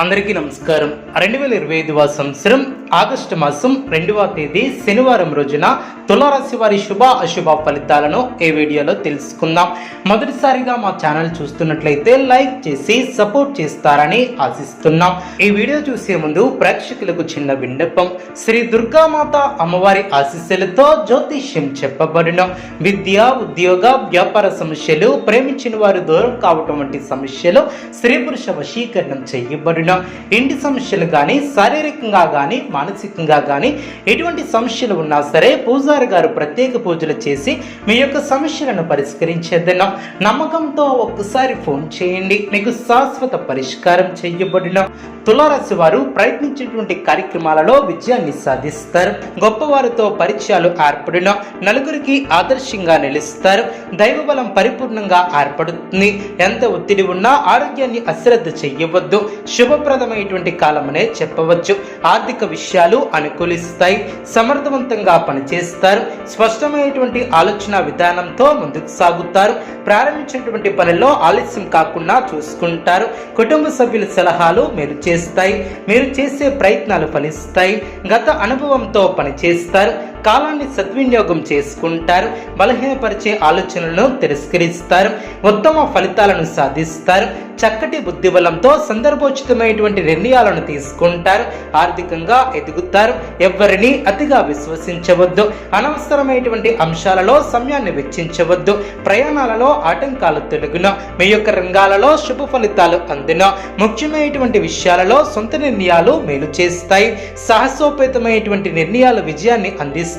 అందరికీ నమస్కారం. రెండు వేల ఇరవై ఐదవ సంవత్సరం ఆగస్టు మాసం రెండవ తేదీ శనివారం రోజున తులారాశి వారి శుభ అశుభ ఫలితాలను ఈ వీడియోలో తెలుసుకుందాం. మొదటిసారిగా మా ఛానల్ చూస్తున్నట్లయితే లైక్ చేసి సపోర్ట్ చేస్తారని ఆశిస్తున్నాం. ఈ వీడియో చూసే ముందు ప్రేక్షకులకు చిన్న విన్నపం. శ్రీ దుర్గామాత అమ్మవారి ఆశీస్సులతో జ్యోతిష్యం చెప్పబడిన. విద్య ఉద్యోగ వ్యాపార సమస్యలు ప్రేమించిన వారు దూరం కావటం వంటి సమస్యలు స్త్రీ పురుష వశీకరణం చేయబడిన. ఇంటి సమస్యలు కానీ శారీరకంగా కానీ మానసికంగా కానీ ఎటువంటి సమస్యలు ఉన్నా సరే పూజారి గారు ప్రత్యేక పూజలు చేసి మీ యొక్క సమస్యలను పరిష్కరించేద్దన్నాం నమ్మకంతో ఒక్కసారి ఫోన్ చేయండి. మీకు శాశ్వత పరిష్కారం చేయబడిన తులారాశి వారు ప్రయత్నించేటువంటి కార్యక్రమాలలో విజయాన్ని సాధిస్తారు. గొప్పవారితో పరిచయాలు ఏర్పడిన నలుగురికి ఆదర్శంగా నిలుస్తారు. దైవబలం పరిపూర్ణంగా ఏర్పడుతుంది. ఎంత ఒత్తిడి ఉన్నా ఆరోగ్యాన్ని అశ్రద్ధ చెయ్యవద్దు శుభప్రదమైనటువంటి కాలమనే చెప్పవచ్చు. ఆర్థిక విషయం లక్ష్యాలు అనుకూలిస్తాయి సమర్థవంతంగా పనిచేస్తారు స్పష్టమైనటువంటి ఆలోచన విధానంతో ముందుకు సాగుతారు ప్రారంభించినటువంటి పనిలో ఆలస్యం కాకుండా చూసుకుంటారు. కుటుంబ సభ్యుల సలహాలు మీరు చేస్తాయి మీరు చేసే ప్రయత్నాలు ఫలిస్తాయి గత అనుభవంతో పనిచేస్తారు. కాలాన్ని సద్వినియోగం చేసుకుంటారు బలహీనపరిచే ఆలోచనలను తిరస్కరిస్తారు ఉత్తమ ఫలితాలను సాధిస్తారు చక్కటి బుద్ధిబలంతో సందర్భోచితమైనటువంటి నిర్ణయాలను తీసుకుంటారు ఆర్థికంగా ఎదుగుతారు ఎవరిని అతిగా విశ్వసించవద్దు అనవసరమైనటువంటి అంశాలలో సమయాన్ని వెచ్చించవద్దు ప్రయాణాలలో ఆటంకాలు తొలగిన మీ యొక్క రంగాలలో శుభ ఫలితాలు అందిన ముఖ్యమైనటువంటి విషయాలలో సొంత నిర్ణయాలు మేలు చేస్తాయి సాహసోపేతమైనటువంటి నిర్ణయాలు విజయాన్ని అందిస్తాయి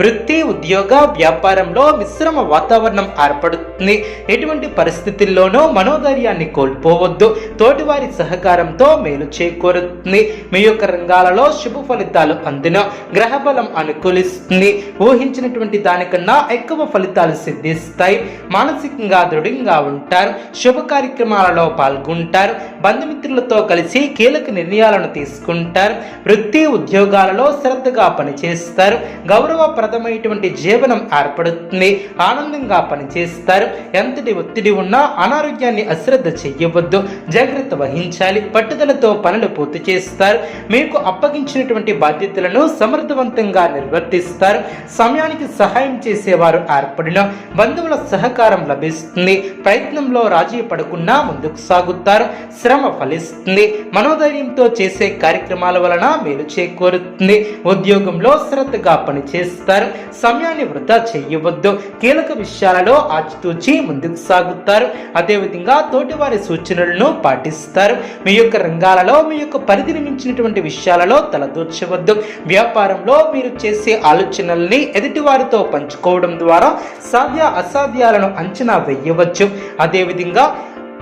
వృత్తి ఉద్యోగ వ్యాపారంలో మిశ్రమ వాతావరణం ఏర్పడుతుంది. ఎటువంటి పరిస్థితుల్లోనూ మనోధైర్యాన్ని కోల్పోవద్దు. తోటివారి సహకారంతో మేలు చేకూరుతుంది. మీ యొక్క రంగాలలో శుభ ఫలితాలు అందిన గ్రహబలం అనుకూలిస్తుంది. ఊహించినటువంటి దానికన్నా ఎక్కువ ఫలితాలు సిద్ధిస్తాయి. మానసికంగా దృఢంగా ఉంటారు. శుభ కార్యక్రమాలలో పాల్గొంటారు. బంధుమిత్రులతో కలిసి కీలక నిర్ణయాలను తీసుకుంటారు. వృత్తి ఉద్యోగాలలో శ్రద్ధగా పనిచేస్తారు. గౌరవప్రదమైనటువంటి జీవనం ఏర్పడుతుంది. ఆనందంగా పనిచేస్తారు. ఎంతటి ఒత్తిడి ఉన్నా అనారోగ్యాన్ని అశ్రద్ధ చెయ్యవద్దు జాగ్రత్త వహించాలి. పట్టుదలతో పనులు పూర్తి చేస్తారు. మీకు అప్పగించినటువంటి బాధ్యతలను సమర్థవంతంగా నిర్వర్తిస్తారు. సమయానికి సహాయం చేసేవారు ఏర్పడిన బంధువుల సహకారం లభిస్తుంది. ప్రయత్నంలో రాజీ పడకుండా ముందుకు సాగుతారు. శ్రమ ఫలిస్తుంది. మనోధైర్యంతో చేసే కార్యక్రమాల వలన మేలు చేకూరుతుంది. ఉద్యోగంలో శ్రద్ధగా పనిచేస్తారు సమయాన్ని వృధా చేయవద్దు. కీలక విషయాలలో ఆచితూచి ముందుకు సాగుతారు. అదేవిధంగా తోటివారి సూచనలను పాటిస్తారు. మీ యొక్క రంగాలలో మీ యొక్క పరిధిని మించినటువంటి విషయాలలో తలదూర్చవద్దు. వ్యాపారంలో మీరు చేసే ఆలోచనల్ని ఎదుటివారితో పంచుకోవడం ద్వారా సాధ్య అసాధ్యాలను అంచనా వేయవచ్చు. అదేవిధంగా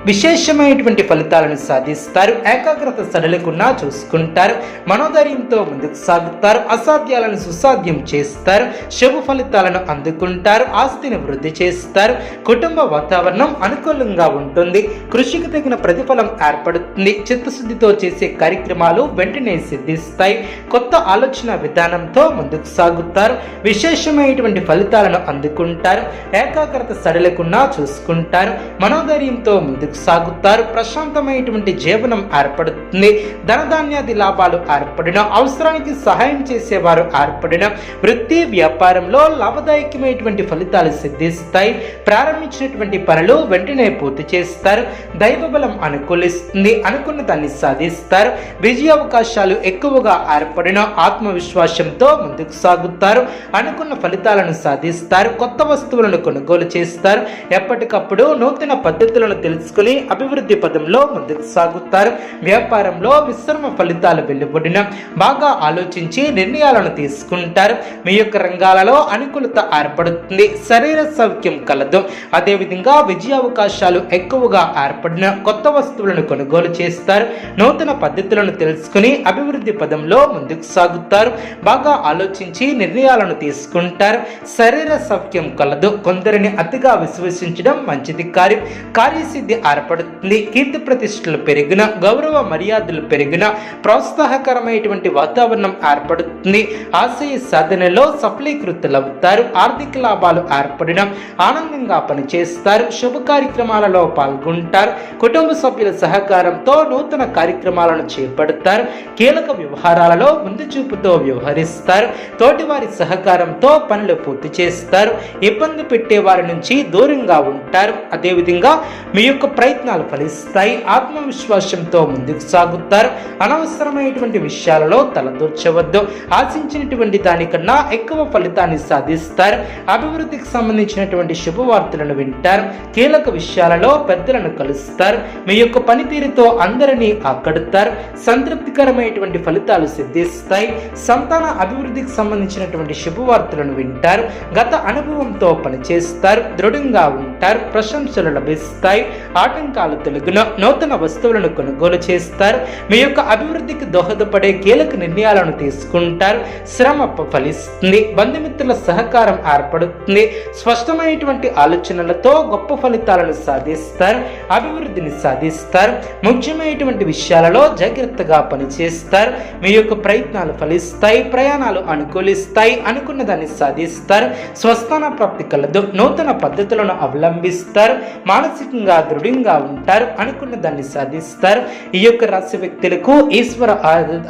విశేషమైనటువంటి ఫలితాలను సాధిస్తారు. ఏకాగ్రత సడలకుండా చూసుకుంటారు. మనోధైర్యంతో ముందుకు సాగుతారు. అసాధ్యాలను సుసాధ్యం చేస్తారు. శుభ ఫలితాలను అందుకుంటారు. ఆస్తిని వృద్ధి చేస్తారు. కుటుంబ వాతావరణం అనుకూలంగా ఉంటుంది. కృషికి తగిన ప్రతిఫలం ఏర్పడుతుంది. చిత్తశుద్ధితో చేసే కార్యక్రమాలు వెంటనే సిద్ధిస్తాయి. కొత్త ఆలోచన విధానంతో ముందుకు సాగుతారు. విశేషమైనటువంటి ఫలితాలను అందుకుంటారు. ఏకాగ్రత సడలకుండా చూసుకుంటారు. మనోధైర్యంతో ముందుకు సాగుతారు. ప్రశాంతమైనటువంటి జీవనం ఏర్పడుతుంది. ధనధాన్యాది లాభాలు ఏర్పడిన అవసరానికి సహాయం చేసేవారు ఏర్పడిన వృత్తి వ్యాపారంలో లాభదాయకమైనటువంటి ఫలితాలు సిద్ధిస్తాయి. ప్రారంభించినటువంటి పనులు వెంటనే పూర్తి చేస్తారు. దైవబలం అనుకూలిస్తుంది. అనుకున్న దాన్ని సాధిస్తారు. విజయ అవకాశాలు ఎక్కువగా ఏర్పడిన ఆత్మవిశ్వాసంతో ముందుకు సాగుతారు. అనుకున్న ఫలితాలను సాధిస్తారు. కొత్త వస్తువులను కొనుగోలు చేస్తారు. ఎప్పటికప్పుడు నూతన పద్ధతులను తెలుసుకుని అభివృద్ధి పదంలో ముందుకు సాగుతారు. వ్యాపారంలో మిశ్రమ ఫలితాలు వెలువడిన బాగా ఆలోచించి నిర్ణయాలను తీసుకుంటారు. మీ యొక్క రంగాలలో అనుకూలత ఏర్పడుతుంది. శరీర సౌఖ్యం కలదు. అదేవిధంగా విజయ అవకాశాలు ఎక్కువగా ఏర్పడిన కొత్త వస్తువులను కొనుగోలు చేస్తారు. నూతన పద్ధతులను తెలుసుకుని అభివృద్ధి పదంలో ముందుకు సాగుతారు. బాగా ఆలోచించి నిర్ణయాలను తీసుకుంటారు. శరీర సౌఖ్యం కలదు. కొందరిని అతిగా విశ్వసించడం మంచిది కార్యం కార్యసిద్ధి ఏర్పడుతుంది. కీర్తి ప్రతిష్టలు పెరిగిన గౌరవ మర్యాదలు పెరిగిన ప్రోత్సాహకరమైనటువంటి వాతావరణం ఏర్పడుతుంది. ఆశయ సాధనలో సఫలీకృతులవుతారు. ఆర్థిక లాభాలు ఏర్పడడం ఆనందంగా పనిచేస్తారు. శుభ కార్యక్రమాలలో పాల్గొంటారు. కుటుంబ సభ్యుల సహకారంతో నూతన కార్యక్రమాలను చేపడతారు. కీలక వ్యవహారాలలో ముందు చూపుతో వ్యవహరిస్తారు. తోటివారి సహకారంతో పనులు పూర్తి చేస్తారు. ఇబ్బంది పెట్టే వారి నుంచి దూరంగా ఉంటారు. అదేవిధంగా మీ యొక్క ప్రయత్నాలు ఫలిస్తాయి. ఆత్మవిశ్వాసంతో ముందుకు సాగుతారు. అనవసరమైనటువంటి విషయాలలో తలదూర్చవద్దు. ఆశించినటువంటి దానికన్నా ఎక్కువ ఫలితాన్ని సాధిస్తారు. అభివృద్ధికి సంబంధించినటువంటి శుభవార్తలను వింటారు. కీలక విషయాలలో పెద్దలను కలుస్తారు. మీ యొక్క పనితీరుతో అందరినీ ఆకడతారు. సంతృప్తికరమైనటువంటి ఫలితాలు సిద్ధిస్తాయి. సంతాన అభివృద్ధికి సంబంధించినటువంటి శుభవార్తలను వింటారు. గత అనుభవంతో పనిచేస్తారు. దృఢంగా ఉంటారు. ప్రశంసలు లభిస్తాయి. ఆటంకాలు తెలుగున నూతన వస్తువులను కొనుగోలు చేస్తారు. మీ యొక్క అభివృద్ధికి దోహదపడే కీలక నిర్ణయాలను తీసుకుంటారు. శ్రమ ఫలిస్తుంది. బంధుమిత్రుల సహకారం ఏర్పడుతుంది. స్పష్టమైనటువంటి ఆలోచనలతో గొప్ప ఫలితాలను సాధిస్తారు. అభివృద్ధిని సాధిస్తారు. ముఖ్యమైనటువంటి విషయాలలో జాగ్రత్తగా పనిచేస్తారు. మీ యొక్క ప్రయత్నాలు ఫలిస్తాయి. ప్రయాణాలు అనుకూలిస్తాయి. అనుకున్న దాన్ని సాధిస్తారు. స్వస్థాన ప్రాప్తి కలదు. నూతన పద్ధతులను అవలంబిస్తారు. మానసికంగా స్వయంగా ఉంటారు అనుకున్న దాన్ని సాధిస్తారు. ఈ యొక్క రాశి వ్యక్తులకు ఈశ్వర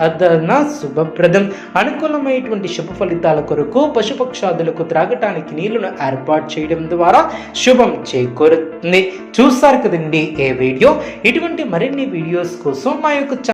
ఆదరణ శుభప్రదం. అనుకూలమైనటువంటి శుభ ఫలితాల కొరకు పశుపక్షాదులకు త్రాగటానికి నీళ్ళను ఏర్పాటు చేయడం ద్వారా శుభం చేకూరుతుంది. చూస్తారు కదండి ఏ వీడియో. ఇటువంటి మరిన్ని వీడియోస్ కోసం మా యొక్క